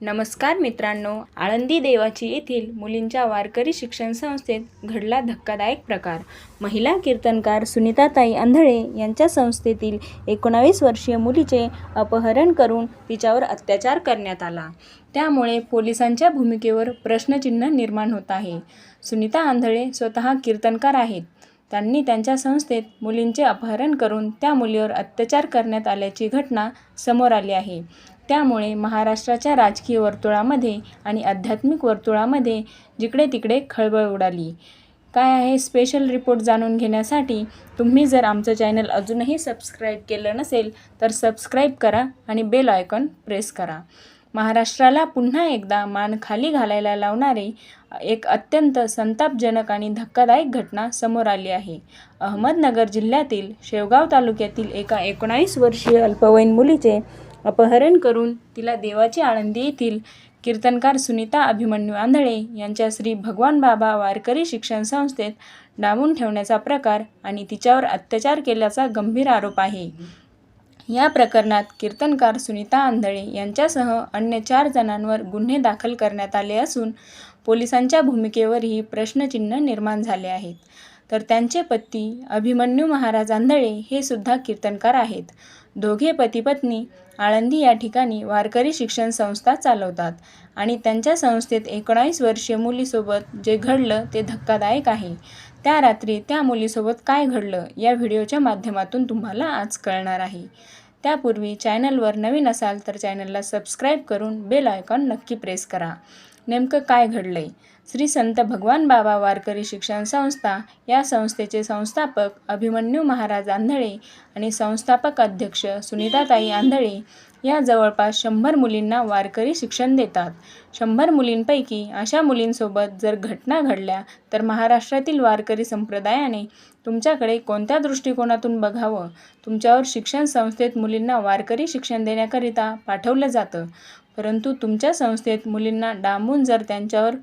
नमस्कार मित्रांनो आळंदी देवाची येथील मुलींच्या वारकरी शिक्षण संस्थेत घडला धक्कादायक प्रकार. महिला कीर्तनकार सुनीताताई आंधळे यांच्या संस्थेतील एकोणावीस वर्षीय मुलीचे अपहरण करून तिच्यावर अत्याचार करण्यात आला. त्यामुळे पोलिसांच्या भूमिकेवर प्रश्नचिन्ह निर्माण होत आहे. सुनीता आंधळे स्वतः कीर्तनकार आहेत. त्यांनी त्यांच्या संस्थेत मुलींचे अपहरण करून त्या मुलीवर अत्याचार करण्यात आल्याची घटना समोर आली आहे. त्यामुळे महाराष्ट्राच्या राजकीय वर्तुळामध्ये आणि आध्यात्मिक वर्तुळामध्ये जिकडे तिकडे खळबळ उडाली. काय आहे स्पेशल रिपोर्ट जाणून घेण्यासाठी तुम्ही जर आमचं चॅनल अजूनही सबस्क्राईब केलं नसेल तर सबस्क्राईब करा आणि बेल आयकॉन प्रेस करा. महाराष्ट्राला पुन्हा एकदा मान खाली घालायला लावणारी एक अत्यंत संतापजनक आणि धक्कादायक घटना समोर आली आहे. अहमदनगर जिल्ह्यातील शेवगाव तालुक्यातील एका एकोणावीस वर्षीय अल्पवयीन मुलीचे अपहरण करून तिला देवाची आळंदी येथील कीर्तनकार सुनीता अभिमन्यू आंधळे यांच्या श्री भगवान बाबा वारकरी शिक्षण संस्थेत डांबून ठेवण्याचा प्रकार आणि तिच्यावर अत्याचार केल्याचा गंभीर आरोप आहे. या प्रकरणात कीर्तनकार सुनीता आंधळे यांच्यासह अन्य चार जणांवर गुन्हे दाखल करण्यात आले असून पोलिसांच्या भूमिकेवरही प्रश्नचिन्ह निर्माण झाले आहेत. तर त्यांचे पती अभिमन्यू महाराज आंधळे हे सुद्धा कीर्तनकार आहेत. दोघे पती पत्नी आळंदी या ठिकाणी वारकरी शिक्षण संस्था चालवतात आणि त्यांच्या संस्थेत एकोणावीस वर्षीय मुलीसोबत जे घडलं ते धक्कादायक आहे. त्या रात्री त्या मुलीसोबत काय घडलं या व्हिडिओच्या माध्यमातून तुम्हाला आज कळणार आहे. त्यापूर्वी चॅनलवर नवीन असाल तर चॅनलला सबस्क्राईब करून बेल आयकॉन नक्की प्रेस करा. नेमकं काय घडलं आहे श्री संत भगवान बाबा वारकरी शिक्षण संस्था या संस्थेचे संस्थापक अभिमन्यू महाराज आंधळे आणि संस्थापक अध्यक्ष सुनीताताई आंधळे या जवळपास शंभर मुलींना वारकरी शिक्षण देतात. शंभर मुलींपैकी अशा मुलींसोबत जर घटना घडल्या तर महाराष्ट्रातील वारकरी संप्रदायाने तुमच्याकडे कोणत्या दृष्टिकोनातून बघावं? तुमच्यावर शिक्षण संस्थेत मुलींना वारकरी शिक्षण देण्याकरिता पाठवलं जातं. परंतु तुमच्या संस्थेत मुलींना डांबून जर त्यांच्यावर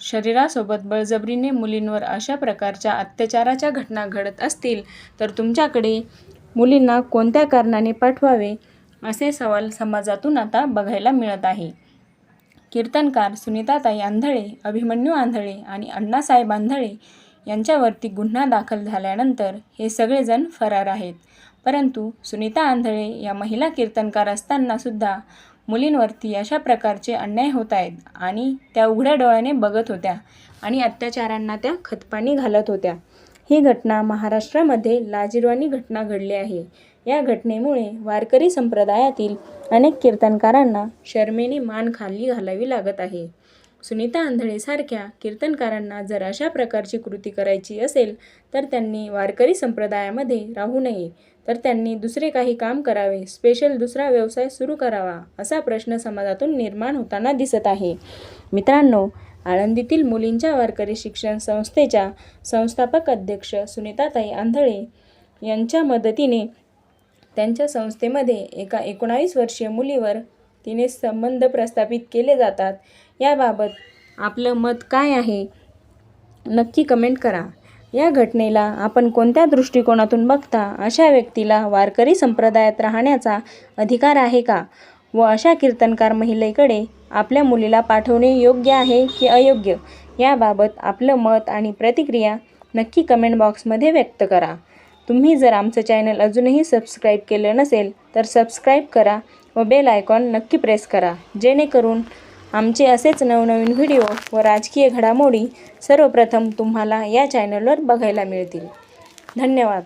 शरीरासोबत बळजबरीने मुलींवर अशा प्रकारच्या अत्याचाराच्या घटना घडत असतील तर तुमच्याकडे मुलींना कोणत्या कारणाने पाठवावे असे सवाल समाजातून आता बघायला मिळत आहे. कीर्तनकार सुनीताताई आंधळे अभिमन्यू आंधळे आणि अण्णासाहेब आंधळे यांच्यावरती गुन्हा दाखल झाल्यानंतर हे सगळेजण फरार आहेत. परंतु सुनीता आंधळे या महिला कीर्तनकार असतानासुद्धा मुलींवरती अशा प्रकारचे अन्याय होत आहेत आणि त्या उघड्या डोळ्याने बघत होत्या आणि अत्याचारांना त्या खतपाणी घालत होत्या. ही घटना महाराष्ट्रामध्ये लाजिरवाणी घटना घडली आहे. या घटनेमुळे वारकरी संप्रदायातील अनेक कीर्तनकारांना शर्मेने मान खाली घालावी लागत आहे. सुनीता आंधळेसारख्या कीर्तनकारांना जर अशा प्रकारची कृती करायची असेल तर त्यांनी वारकरी संप्रदायामध्ये राहू नये. तर त्यांनी दुसरे काही काम करावे. स्पेशल दुसरा व्यवसाय सुरू करावा असा प्रश्न समाजातून निर्माण होताना दिसत आहे. मित्रांनो आळंदीतील मुलींच्या वारकरी शिक्षण संस्थेच्या संस्थापक अध्यक्ष सुनीताताई आंधळे यांच्या मदतीने त्यांच्या संस्थेमध्ये एका एकोणावीस वर्षीय मुलीवर तिने संबंध प्रस्थापित केले जातात. याबाबत आपलं मत काय आहे? नक्की कमेंट करा. या घटनेला आपण कोणत्या दृष्टिकोनातून बघता अशा व्यक्तीला वारकरी संप्रदायात राहण्याचा अधिकार आहे का? व अशा कीर्तनकार महिलेकडे आपल्या मुलीला पाठवणे योग्य आहे की अयोग्य? याबाबत आपलं मत आणि प्रतिक्रिया नक्की कमेंट बॉक्समध्ये व्यक्त करा. तुम्ही जर आमचं चॅनल अजूनही सबस्क्राईब केलं नसेल तर सबस्क्राईब करा व बेल आयकॉन नक्की प्रेस करा. जेणेकरून आमचे असेच नवनवीन व्हिडिओ व राजकीय घडामोडी सर्वप्रथम तुम्हाला या चॅनलवर बघायला मिळतील. धन्यवाद.